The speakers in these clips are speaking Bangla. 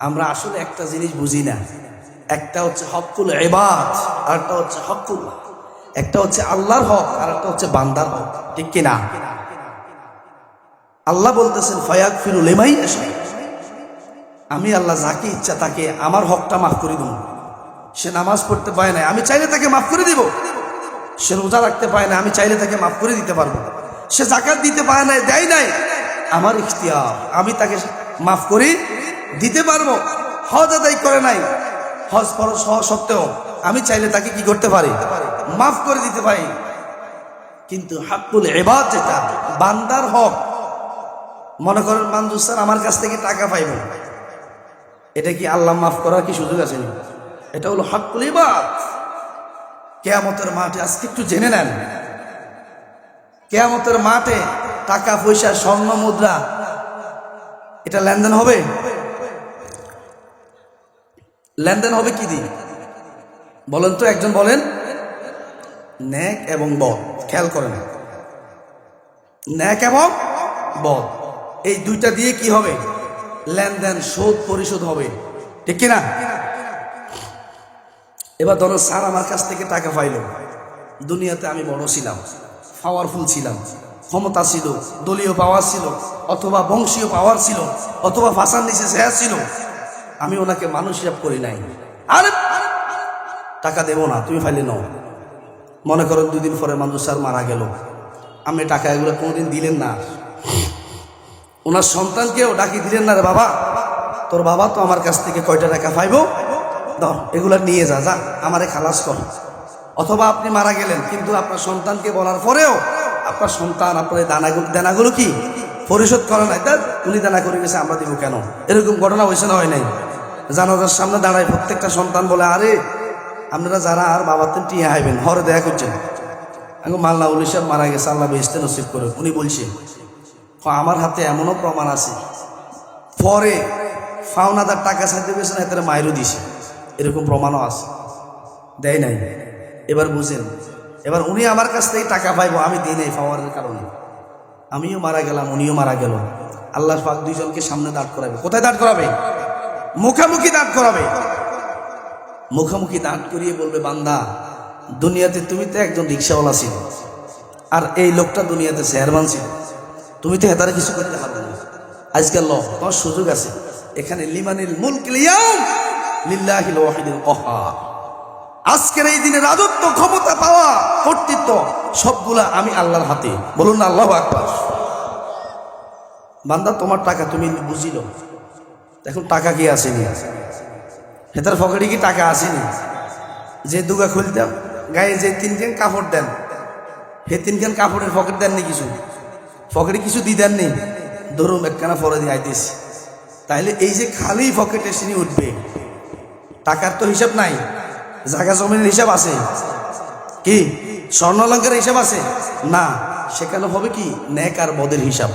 আমরা আসলে একটা জিনিস বুঝি না। একটা হচ্ছে হকুল এবাদ আর একটা হচ্ছে হকুল একটা হচ্ছে আল্লাহর হক, আর একটা হচ্ছে বান্দার হক। ঠিক কিনা? আল্লাহ বলতেছেন ফয়াক ফিরুল এমাই আমি আল্লাহ যাকে ইচ্ছা তাকে আমার হকটা মাফ করে দেব। সে নামাজ পড়তে পারে না আমি চাইলে তাকে মাফ করে দিব। সে রোজা রাখতে পারে না আমি চাইলে তাকে মাফ করে দিতে পারব। সে জাকাত দিতে পারে না দেয় নাই। আমার ইখতিয়ার, আমি তাকে মাফ করে দিতে পারব? হজ আদায় করে নাই। হজ ফরজ হওয়া সত্ত্বেও আমি চাইলে তাকে কি করতে পারি? মাফ করে দিতে পারি। কিন্তু হাক্কুল এবাদ যেটা, বান্দার হক, মনে করেন মানজুর স্যার আমার কাছ থেকে টাকা পাইবেন এটা কি আল্লাহ মাফ করার কি সুযোগ আছে? এটা হলো হাক্কুল ইবাদ। কেয়ামতের মাঠে আজকে একটু জেনে নেন। কেয়ামতের মাঠে টাকা পয়সা, স্বর্ণ, মুদ্রা, এটা লেনদেন হবে? লেনদেন হবে কি দিয়ে? বলেন তো, একজন বলেন, ন্যাক এবং বদ, খেয়াল করেন। ন্যাক এবং বদ, এই দুইটা দিয়ে কি হবে? লেনদেন, শোধ, পরিশোধ হবে। ঠিক কিনা? এবার ধরো, স্যার আমার কাছ থেকে টাকা পাইল। দুনিয়াতে আমি বড় ছিলাম পাওয়ারফুল ছিলাম, ক্ষমতা ছিল, দলীয় পাওয়ার ছিল, অথবা বংশীয় পাওয়ার ছিল, অথবা ভাষার নিচে শেয়ার ছিল। আমি ওনাকে মানুষ হিসাব করি নাই। আরে, টাকা দেবো না, তুমি ফাইলে নাও। মনে করো দুদিন পরে মানুষ স্যার মারা গেল। আমি টাকা এগুলো কোনোদিন দিলেন না। ওনার সন্তানকেও ডাকি দিলেন না রে বাবা। তোর বাবা তো আমার কাছ থেকে কয়টা টাকা পাইবো? ধর এগুলা নিয়ে যা যা, আমারে খালাস কর। অথবা আপনি মারা গেলেন, কিন্তু আপনার সন্তানকে বলার পরেও আপনার সন্তান আপনার দানাগুলো দানাগুলো কি? পরিশোধ করে নাই। তা উনি দানা করে গেছে, আমরা দিব কেন? এরকম ঘটনা হয়েছে না হয় নাই? জানাজার সামনে দাঁড়ায় প্রত্যেকটা সন্তান বলে, আরে, আপনারা যারা আর বাবার তেন টিয়া হাইবেন হরে দেখা করছেন। আমি মাল্লা উলিশার মারা গেছে, আল্লাহ বেসতে নসিব করে উনি বলছে আমার হাতে এমনও প্রমাণ আছে। পরে ফাওনাদার টাকা চাইতে গেছে না, এতে মায়েরও দিছে। এরকম প্রমাণও আছে। দেয় নাই। এবার বুঝেন, এবার উনি আমার কাছ থেকে টাকা পাইবো, আমি দিই নাই পাওয়ারের কারণে। আমিও মারা গেলাম, উনিও মারা গেল। আল্লাহ পাক দুইজনকে সামনে দাঁড় করাবে। কোথায় দাঁড় করাবে? মুখামুখি দাঁড় করাবে। মুখামুখি দাঁড় করিয়ে বলবে, বান্দা, দুনিয়াতে তুমি তো একজন রিক্সাওয়ালা ছিল, আর এই লোকটা দুনিয়াতে চেয়ারম্যান ছিল। তুমি তো হেতারে কিছু করতে পারবে না। আজকাল ল, তোমার সুযোগ আছে। এখানে লিমানিল মুলক লিয়াম লিল্লাহিল ওয়াহিদুল কহার আজকের এই দিনে রাজত্ব, ক্ষমতা, পাওয়া, কর্তৃত্ব, সবগুলা আমি আল্লাহর হাতে। বলুন না, আল্লাহ আকবার। বান্দা, তোমার টাকা তুমি বুঝিল। এখন টাকা কি আসেনি? হেতার পকেটে কি টাকা আসেনি? যে দুগা খুলতাম গায়ে যে তিনখান কাপড় দেন? হে তিনখান কাপড়ের পকেট দেননি কিছু? পকেটে কিছু দি দেননি? ধরুন একখানা পরে দিয়ে আইতেছি। তাইলে এই যে খালি পকেটে সিনি উঠবে, টাকার তো হিসাব নাই জায়গা জমিনের হিসাব আছে। কি? স্বর্ণালঙ্কার হিসাব আছে? না, সেখানে হবে কি? ন্যাক আর বদের হিসাব।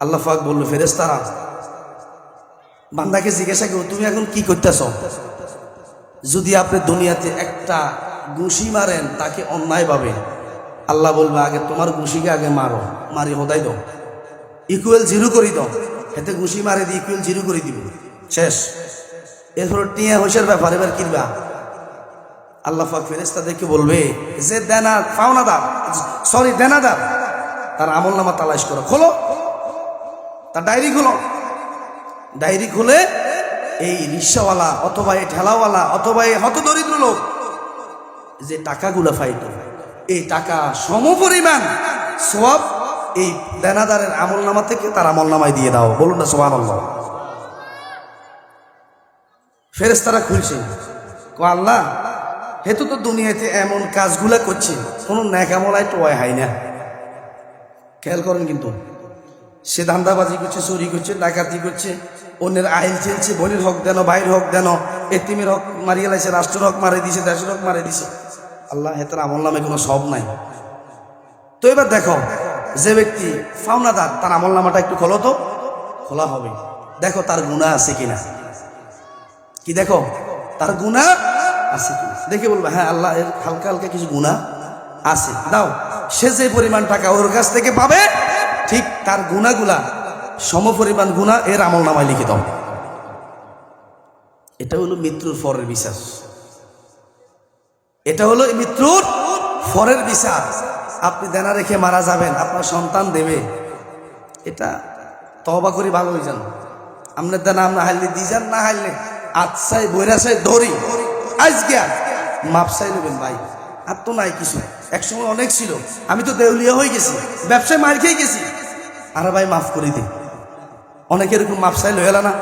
আল্লাহ ফাক বলল ফেরেস্তারা বান্দাকে জিজ্ঞাসা করো, তুমি এখন কি করতেছ? যদি আপনি দুনিয়াতে একটা ঘুষি মারেন, তাকে অন্যায় পাবে আল্লাহ বলবে, আগে তোমার ঘুষিকে আগে মারো, মারি হদাই দাও। ইকুয়েল জিরো করি দাও। এতে ঘুষি মারে দিয়ে ইকুয়েল জিরো করে দিব। শেষ। এরপর টিয়া হইসার ব্যাপার, এবার কিনবা আল্লাহ পাক ফেরেস্তাদেরকে বলবে, যে দেনা পাওনাদার সরি দেনাদার তার আমল নামা তালাশ করো। খোলো। তার ডায়েরি খোলো। ডায়েরি খুলে, এই রিক্সাওয়ালা অথবা এই ঠেলাওয়ালা অথবা এই হতদরিদ্র লোক যে টাকাগুলো ফাইল এই টাকা সমপরিমাণ সব এই দেনাদারের আমল নামা থেকে তার আমল নামায় দিয়ে দাও। বলুন না সোহান আল্লাহ ফেরেস্তারা খুলছে। কো আল্লাহ হেতু তো দুনিয়াতে এমন কাজগুলা করছে, কোনো ন্যাকামলায় টোয়ায় হয় না খেয়াল করেন কিন্তু। সে ধান্দাবাজি করছে, চুরি করছে, ডাকাতি করছে, অন্যের আইল চেলছে, বোনের হক দেন, ভাইয়ের হক দেন, এতিমের হক মারিয়ে লাইছে, রাষ্ট্রের হক মারে দিছে, দেশের হক মারে দিছে। আল্লাহ হেতার আমল নামে কোনো সব নাই। তো এবার দেখো, যে ব্যক্তি ফাউনাদার, তার আমল নামাটা একটু খোলো তো। খোলা হবে। দেখো তার গুণা আছে কিনা। কি দেখো? তার গুণা আছে দেখে বলবে হ্যাঁ আল্লাহ, এর হালকা হালকা কিছু গুণা আছে। দাও, সে যে পরিমাণ টাকা ওর কাছ থেকে পাবে ঠিক তার গুণাগুলা সম পরিমাণ গুণা এর আমল নামায় লিখে দাও এটা হলো মৃত্যুর ফরের বিচার। এটা হলো মৃত্যুর ফরের বিচার। আপনি দেনা রেখে মারা যাবেন, আপনার সন্তান দেবে। এটা তবা করি ভালো হয়ে যান। আপনার দেনা আমরা হারলে দিয়ে যান না হারলে আচ্ছাই বৈরাসাই দড়ি আজ গিয়া মাপসাই নেবেন ভাই। আর তো নাই কিছু। একসময় অনেক ছিল। আমি তো দেউলিয়া হয়ে গেছি, ব্যবসায় মার খেয়ে গেছি। আর ভাই মাফ করে দিই অনেকে এরকম মাপ চাইলে হলো না।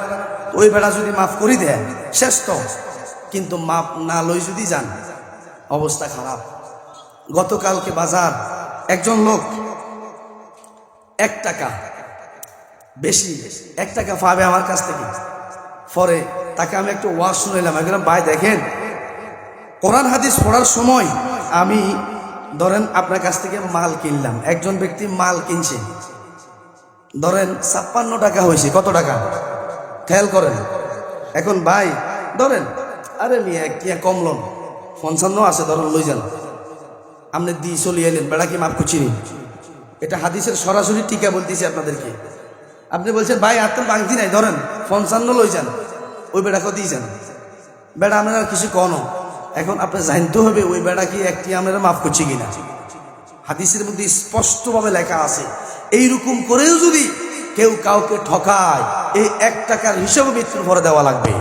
ওই বেড়া যদি মাফ করি দেয় শেষ তো। কিন্তু মাপ না লই যদি যান অবস্থা খারাপ। গতকালকে বাজার একজন লোক এক টাকা বেশি এক টাকা পাবে আমার কাছ থেকে। পরে তাকে আমি একটু ওয়াজ আমি বললাম, ভাই দেখেন কোরআন হাদিস পড়ার সময় আমি ধরেন আপনার কাছ থেকে মাল কিনলাম। একজন ব্যক্তি মাল কিনছে। ধরেন ছাপ্পান্ন টাকা হয়েছে, কত টাকা? খেয়াল করেন। এখন ভাই, ধরেন, আরে মিয়া কিয়া কমলন পঞ্চান্ন আছে, ধরেন, লই যান। আপনি দিয়ে চলে এলেন বেড়া কি মাফ করছি? এটা হাদিসের সরাসরি টিকা বলতেছি আপনাদেরকে। আপনি বলছেন, ভাই, আর তো বাংতি নাই, ধরেন, পঞ্চান্ন লই যান, ওই বেড়াকে দিয়ে যান। বেড়া আপনার কিছু কনো এখন আপনি জানতে হবে, ওই বেড়া কি একটি আমরা মাফ করছি কিনা? হাদিসের মধ্যে স্পষ্টভাবে লেখা আছে, এইরকম করেও যদি কেউ কাউকে ঠকায়, এই এক টাকার হিসাবে মৃত্যুর ভরে দেওয়া লাগবে।